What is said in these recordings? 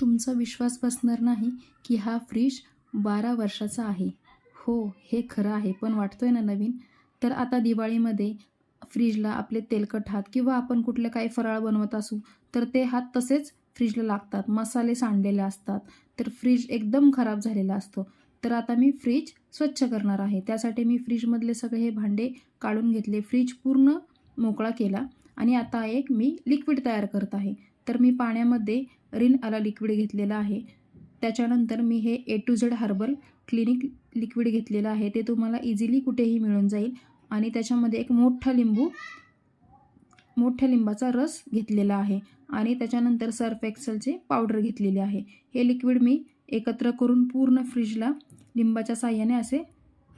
तुमचा विश्वास बसणार नाही की हा फ्रीज बारा वर्षाचा आहे. हो हे खरं आहे पण वाटतो आहे ना नवीन? तर आता दिवाळीमध्ये फ्रीजला आपले तेलकट हात किंवा आपण कुठले काही फराळ बनवत असू तर ते हात तसेच फ्रीजला लागतात. मसाले सांडलेले असतात. तर फ्रीज एकदम खराब झालेला असतो. तर आता मी फ्रीज स्वच्छ करणार आहे. त्यासाठी मी फ्रीजमधले सगळे हे भांडे काढून घेतले. फ्रीज पूर्ण मोकळा केला आणि आता एक मी लिक्विड तयार करत आहे. तर मी पाण्यामध्ये रिन आला लिक्विड घेतलेला आहे. त्याच्यानंतर मी हे A to Z herbal clinic liquid घेतलेलं आहे. ते तुम्हाला इझिली कुठेही मिळून जाईल. आणि त्याच्यामध्ये एक मोठा लिंबू मोठ्या लिंबाचा रस घेतलेला आहे. आणि त्याच्यानंतर सर्फ एक्सेलचे पावडर घेतलेले आहे. हे लिक्विड मी एकत्र करून पूर्ण फ्रीजला लिंबाच्या साह्याने असे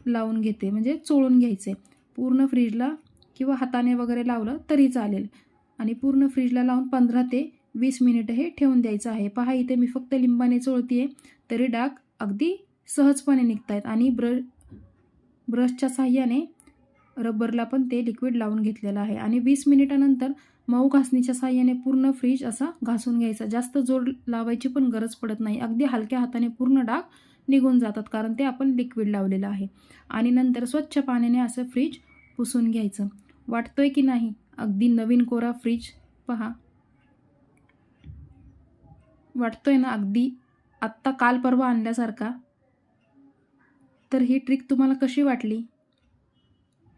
लावून घेते. म्हणजे चोळून घ्यायचे. पूर्ण फ्रीजला किंवा हाताने वगैरे लावलं तरी चालेल. आणि पूर्ण फ्रीजला लावून पंधरा ते वीस मिनिटं हे ठेवून द्यायचं आहे. पहा इथे मी फक्त लिंबाने चोळतीये आहे तरी डाग अगदी सहजपणे निघत आहेत आणि ब्र ब्रशच्या साह्याने रबरला पण ते लिक्विड लावून घेतलेलं आहे. आणि वीस मिनिटानंतर मऊ घासणीच्या साह्याने पूर्ण फ्रीज असा घासून घ्यायचा. जास्त जोड लावायची पण गरज पडत नाही. अगदी हलक्या हाताने पूर्ण डाग निघून जातात कारण ते आपण लिक्विड लावलेलं आहे. आणि नंतर स्वच्छ पाण्याने असं फ्रीज पुसून घ्यायचं. वाटतोय की नाही? अगदी नवीन कोरा फ्रीज पहा. वाटतोय ना अगदी आत्ता काल परवा आणल्यासारखा? तर ही ट्रिक तुम्हाला कशी वाटली?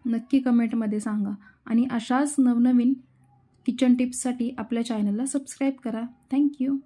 नक्की कमेंटमध्ये सांगा. आणि अशाच नवनवीन किचन टिप्ससाठी आपल्या चॅनलला सबस्क्राईब करा. थँक्यू